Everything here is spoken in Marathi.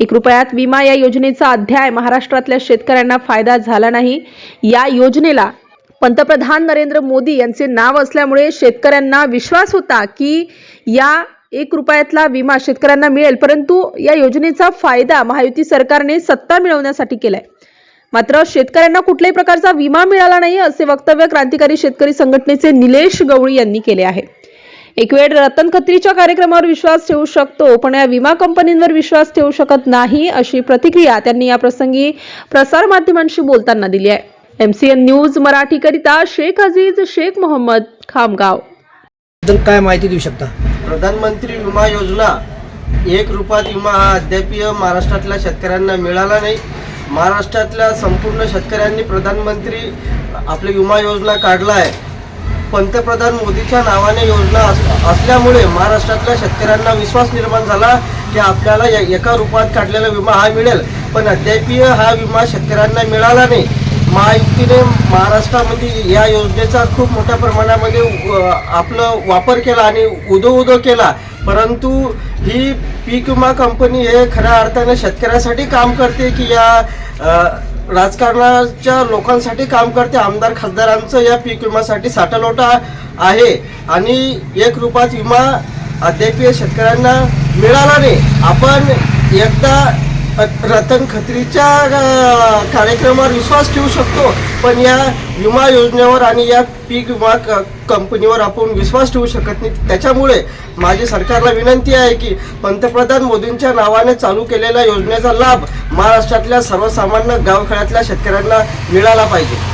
एक रुपयात विमा या योजनेचा अध्याय महाराष्ट्रातल्या शेतकऱ्यांना फायदा झाला नाही. या योजनेला पंतप्रधान नरेंद्र मोदी यांचे नाव असल्यामुळे शेतकऱ्यांना विश्वास होता की या एक रुपयातला विमा शेतकऱ्यांना मिळेल परंतु या योजनेचा फायदा महायुती सरकारने सत्ता मिळवण्यासाठी केलाय. मात्र शेतकऱ्यांना कुठल्याही प्रकारचा विमा मिळाला नाही असे वक्तव्य क्रांतिकारी शेतकरी संघटनेचे निलेश गवळी यांनी केले आहे. एक वेळ रतन खत्रीच्या कार्यक्रमावर विश्वास ठेवू शकतो पण या विमा कंपनींवर विश्वास ठेवू शकत नाही अशी प्रतिक्रिया त्यांनी या प्रसंगी प्रसारमाध्यमांशी बोलताना दिली आहे. एमसीएन न्यूज मराठीकरिता शेख अजीज शेख मोहम्मद खामगाव. बद्दल काय माहिती देऊ शकता? प्रधानमंत्री विमा योजना एक रुपयात विमा हा अद्यापीय महाराष्ट्रातल्या शेतकऱ्यांना मिळाला नाही. महाराष्ट्रातल्या संपूर्ण शेतकऱ्यांनी प्रधानमंत्री आपली विमा योजना काढला आहे पंतप्रधान मोदीच्या नावाने योजना अस- असल्यामुळे महाराष्ट्रातल्या शेतकऱ्यांना विश्वास निर्माण झाला की आपल्याला एका रूपात काढलेला विमा हा मिळेल. पण अद्यापीय हा विमा शेतकऱ्यांना मिळाला नाही. महायुतीने महाराष्ट्रामध्ये या योजनेचा खूप मोठ्या प्रमाणामध्ये आपलं वापर केला आणि उदो उदो केला. परंतु ही पीक विमा कंपनी हे खऱ्या अर्थाने शेतकऱ्यासाठी काम करते की या राजकारणाच्या लोकांसाठी काम करते. आमदार खासदारांचं या पीक विम्यासाठी साठालोटा आहे. आणि एक रुपयात विमा अद्याप शेतकऱ्यांना मिळाला नाही. आपण एकदा रतन खत्रीच्या कार्यक्रमावर विश्वास ठेवू शकतो. पण या विमा योजनेवर आणि या पीक विमा क- कंपनीवर आपण विश्वास ठेवू शकत नाही. त्याच्यामुळे माझी सरकारला विनंती आहे की पंतप्रधान मोदींच्या नावाने चालू केलेल्या योजनेचा लाभ महाराष्ट्रातल्या सर्वसामान्य गावखेड्यातल्या शेतकऱ्यांना मिळाला पाहिजे.